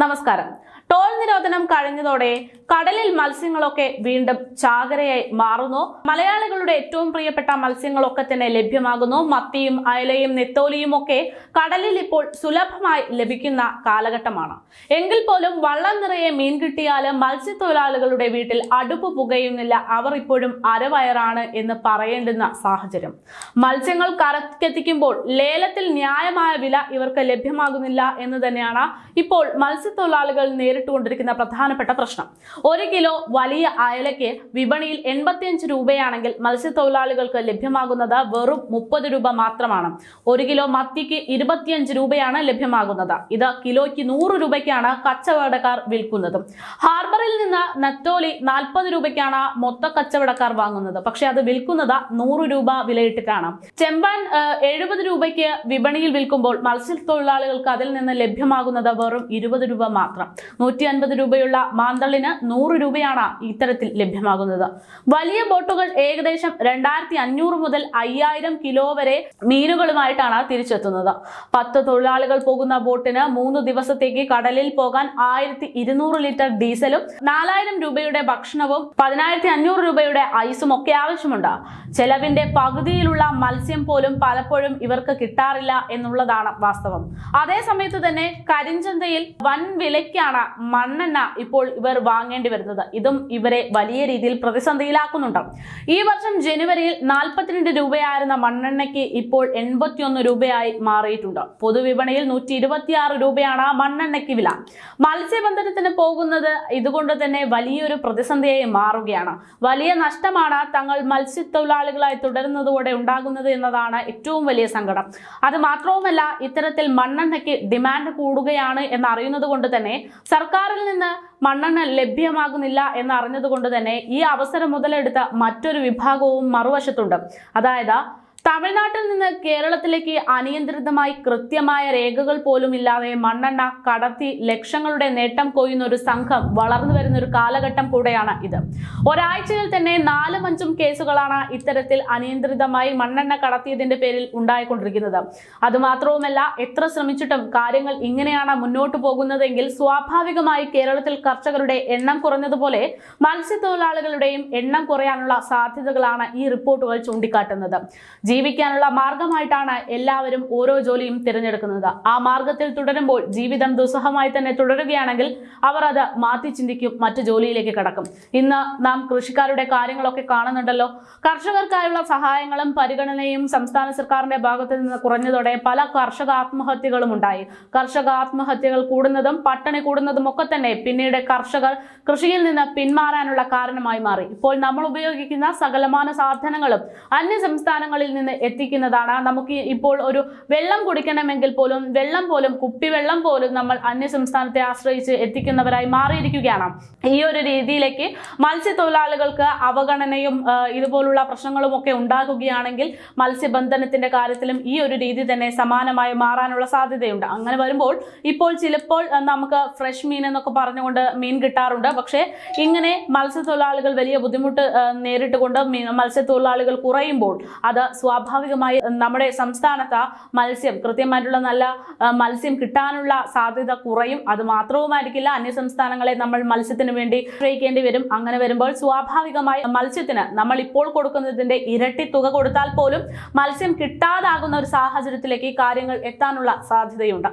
നമസ്കാരം. ടോൾ നിരോധനം കഴിഞ്ഞതോടെ കടലിൽ മത്സ്യങ്ങളൊക്കെ വീണ്ടും ചാകരയായി മാറുന്നു. മലയാളികളുടെ ഏറ്റവും പ്രിയപ്പെട്ട മത്സ്യങ്ങളൊക്കെ തന്നെ ലഭ്യമാകുന്നു. മത്തിയും അയലയും നെത്തോലിയും ഒക്കെ കടലിൽ ഇപ്പോൾ സുലഭമായി ലഭിക്കുന്ന കാലഘട്ടമാണ്. എങ്കിൽ പോലും വള്ളം നിറയെ മീൻ കിട്ടിയാലും മത്സ്യത്തൊഴിലാളികളുടെ വീട്ടിൽ അടുപ്പ് പുകയുന്നില്ല. അവർ ഇപ്പോഴും അരവയറാണ് എന്ന് പറയേണ്ടുന്ന സാഹചര്യം. മത്സ്യങ്ങൾ കരക്കെത്തിക്കുമ്പോൾ ലേലത്തിൽ ന്യായമായ വില ഇവർക്ക് ലഭ്യമാകുന്നില്ല എന്ന് തന്നെയാണ് ഇപ്പോൾ മത്സ്യത്തൊഴിലാളികൾ നേരിട്ടുകൊണ്ടിരിക്കുന്ന പ്രധാനപ്പെട്ട പ്രശ്നം. ഒരു കിലോ വലിയ അയലയ്ക്ക് വിപണിയിൽ എൺപത്തിയഞ്ച് രൂപയാണെങ്കിൽ മത്സ്യത്തൊഴിലാളികൾക്ക് ലഭ്യമാകുന്നത് വെറും മുപ്പത് രൂപ മാത്രമാണ്. ഒരു കിലോ മത്തിക്ക് ഇരുപത്തിയഞ്ച് രൂപയാണ് ലഭ്യമാകുന്നത്. ഇത് കിലോയ്ക്ക് നൂറ് രൂപയ്ക്കാണ് കച്ചവടക്കാർ വിൽക്കുന്നത്. ഹാർബറിൽ നിന്ന് നത്തോലി നാൽപ്പത് രൂപയ്ക്കാണ് മൊത്ത കച്ചവടക്കാർ വാങ്ങുന്നത്. പക്ഷെ അത് വിൽക്കുന്നത് നൂറ് രൂപ വിലയിട്ടിട്ടാണ്. ചെമ്പാൻ എഴുപത് രൂപയ്ക്ക് വിപണിയിൽ വിൽക്കുമ്പോൾ മത്സ്യത്തൊഴിലാളികൾക്ക് അതിൽ നിന്ന് ലഭ്യമാകുന്നത് വെറും ഇരുപത് രൂപ മാത്രം. നൂറ്റി അൻപത് രൂപയുള്ള മാന്തളിന് നൂറ് രൂപയാണ് ഇത്തരത്തിൽ ലഭ്യമാകുന്നത്. വലിയ ബോട്ടുകൾ ഏകദേശം രണ്ടായിരത്തി അഞ്ഞൂറ് മുതൽ അയ്യായിരം കിലോ വരെ മീനുകളുമായിട്ടാണ് തിരിച്ചെത്തുന്നത്. പത്ത് തൊഴിലാളികൾ പോകുന്ന ബോട്ടിന് മൂന്ന് ദിവസത്തേക്ക് കടലിൽ പോകാൻ ആയിരത്തി ഇരുന്നൂറ് ലിറ്റർ ഡീസലും നാലായിരം രൂപയുടെ ഭക്ഷണവും പതിനായിരത്തി അഞ്ഞൂറ് രൂപയുടെ ഐസും ഒക്കെ ആവശ്യമുണ്ട്. ചെലവിന്റെ പകുതിയിലുള്ള മത്സ്യം പോലും പലപ്പോഴും ഇവർക്ക് കിട്ടാറില്ല എന്നുള്ളതാണ് വാസ്തവം. അതേസമയത്ത് തന്നെ കരിഞ്ചന്തയിൽ വൻ വിലയ്ക്കാണ് മണ്ണെണ്ണ ഇപ്പോൾ ഇവർ വാങ്ങേണ്ടി വരുന്നത്. ഇതും ഇവരെ വലിയ രീതിയിൽ പ്രതിസന്ധിയിലാക്കുന്നുണ്ട്. ഈ വർഷം ജനുവരിയിൽ നാൽപ്പത്തിരണ്ട് രൂപയായിരുന്ന മണ്ണെണ്ണയ്ക്ക് ഇപ്പോൾ എൺപത്തിയൊന്ന് രൂപയായി മാറിയിട്ടുണ്ട്. പൊതുവിപണിയിൽ നൂറ്റി ഇരുപത്തിയാറ് രൂപയാണ് മണ്ണെണ്ണയ്ക്ക് വില. മത്സ്യബന്ധനത്തിന് പോകുന്നത് ഇതുകൊണ്ട് തന്നെ വലിയൊരു പ്രതിസന്ധിയായി മാറുകയാണ്. വലിയ നഷ്ടമാണ് തങ്ങൾ മത്സ്യത്തൊഴിലാളികളായി തുടരുന്നതോടെ ഉണ്ടാകുന്നത് എന്നതാണ് ഏറ്റവും വലിയ സങ്കടം. അത് മാത്രവുമല്ല ഇത്തരത്തിൽ മണ്ണെണ്ണയ്ക്ക് ഡിമാൻഡ് കൂടുകയാണ് എന്ന് അറിയുന്നത് കൊണ്ട് തന്നെ സർക്കാരിൽ നിന്ന് മണ്ണെണ്ണ ലഭ്യമാകുന്നില്ല എന്ന് അറിഞ്ഞതുകൊണ്ട് തന്നെ ഈ അവസരം മുതലെടുത്ത മറ്റൊരു വിഭാഗവും മറുവശത്തുണ്ട്. അതായത് തമിഴ്നാട്ടിൽ നിന്ന് കേരളത്തിലേക്ക് അനിയന്ത്രിതമായി കൃത്യമായ രേഖകൾ പോലും ഇല്ലാതെ മണ്ണെണ്ണ കടത്തി ലക്ഷങ്ങളുടെ നേട്ടം കൊയ്യുന്ന ഒരു സംഘം വളർന്നു വരുന്ന ഒരു കാലഘട്ടം കൂടെയാണ് ഇത്. ഒരാഴ്ചയിൽ തന്നെ നാലും അഞ്ചും കേസുകളാണ് ഇത്തരത്തിൽ അനിയന്ത്രിതമായി മണ്ണെണ്ണ കടത്തിയതിന്റെ പേരിൽ ഉണ്ടായിക്കൊണ്ടിരിക്കുന്നത്. അതുമാത്രവുമല്ല എത്ര ശ്രമിച്ചിട്ടും കാര്യങ്ങൾ ഇങ്ങനെയാണ് മുന്നോട്ട് പോകുന്നതെങ്കിൽ സ്വാഭാവികമായി കേരളത്തിൽ കർഷകരുടെ എണ്ണം കുറഞ്ഞതുപോലെ മത്സ്യത്തൊഴിലാളികളുടെയും എണ്ണം കുറയാനുള്ള സാധ്യതകളാണ് ഈ റിപ്പോർട്ടുകൾ ചൂണ്ടിക്കാട്ടുന്നത്. ജീവിക്കാനുള്ള മാർഗമായിട്ടാണ് എല്ലാവരും ഓരോ ജോലിയും തിരഞ്ഞെടുക്കുന്നത്. ആ മാർഗത്തിൽ തുടരുമ്പോൾ ജീവിതം ദുസ്സഹമായി തന്നെ തുടരുകയാണെങ്കിൽ അവർ അത് മാറ്റി ചിന്തിക്കും മറ്റു ജോലിയിലേക്ക് കടക്കും. ഇന്ന് നാം കൃഷിക്കാരുടെ കാര്യങ്ങളൊക്കെ കാണുന്നുണ്ടല്ലോ. കർഷകർക്കായുള്ള സഹായങ്ങളും പരിഗണനയും സംസ്ഥാന സർക്കാരിന്റെ ഭാഗത്ത് നിന്ന് കുറഞ്ഞതോടെ പല കർഷക ആത്മഹത്യകളും ഉണ്ടായി. കർഷക ആത്മഹത്യകൾ കൂടുന്നതും പട്ടണി കൂടുന്നതും ഒക്കെ തന്നെ പിന്നീട് കർഷകർ കൃഷിയിൽ നിന്ന് പിന്മാറാനുള്ള കാരണമായി മാറി. ഇപ്പോൾ നമ്മൾ ഉപയോഗിക്കുന്ന സകലമാന സാധനങ്ങളും അന്യ സംസ്ഥാനങ്ങളിൽ എത്തിക്കുന്നതാണ്. നമുക്ക് ഇപ്പോൾ ഒരു വെള്ളം കുടിക്കണമെങ്കിൽ പോലും വെള്ളം പോലും കുപ്പിവെള്ളം പോലും നമ്മൾ അന്യ സംസ്ഥാനത്തെ ആശ്രയിച്ച് എത്തിക്കുന്നവരായി മാറിയിരിക്കുകയാണ്. ഈ ഒരു രീതിയിലേക്ക് മത്സ്യത്തൊഴിലാളികൾക്ക് അവഗണനയും ഇതുപോലുള്ള പ്രശ്നങ്ങളും ഒക്കെ ഉണ്ടാകുകയാണെങ്കിൽ മത്സ്യബന്ധനത്തിന്റെ കാര്യത്തിലും ഈ ഒരു രീതി തന്നെ സമാനമായി മാറാനുള്ള സാധ്യതയുണ്ട്. അങ്ങനെ വരുമ്പോൾ ഇപ്പോൾ ചിലപ്പോൾ നമുക്ക് ഫ്രഷ് മീൻ എന്നൊക്കെ പറഞ്ഞുകൊണ്ട് മീൻ കിട്ടാറുണ്ട്. പക്ഷേ ഇങ്ങനെ മത്സ്യത്തൊഴിലാളികൾ വലിയ ബുദ്ധിമുട്ട് നേരിട്ടുകൊണ്ട് മത്സ്യത്തൊഴിലാളികൾ കുറയുമ്പോൾ അത് സ്വാഭാവികമായി നമ്മുടെ സംസ്ഥാനത്ത് മത്സ്യം കൃത്യമായിട്ടുള്ള നല്ല മത്സ്യം കിട്ടാനുള്ള സാധ്യത കുറയും. അത് മാത്രവുമായിരിക്കില്ല അന്യ സംസ്ഥാനങ്ങളെ നമ്മൾ മത്സ്യത്തിന് വേണ്ടി ആശ്രയിക്കേണ്ടി വരും. അങ്ങനെ വരുമ്പോൾ സ്വാഭാവികമായി മത്സ്യത്തിന് നമ്മൾ ഇപ്പോൾ കൊടുക്കുന്നതിന്റെ ഇരട്ടി തുക കൊടുത്താൽ പോലും മത്സ്യം കിട്ടാതാകുന്ന ഒരു സാഹചര്യത്തിലേക്ക് കാര്യങ്ങൾ എത്താനുള്ള സാധ്യതയുണ്ട്.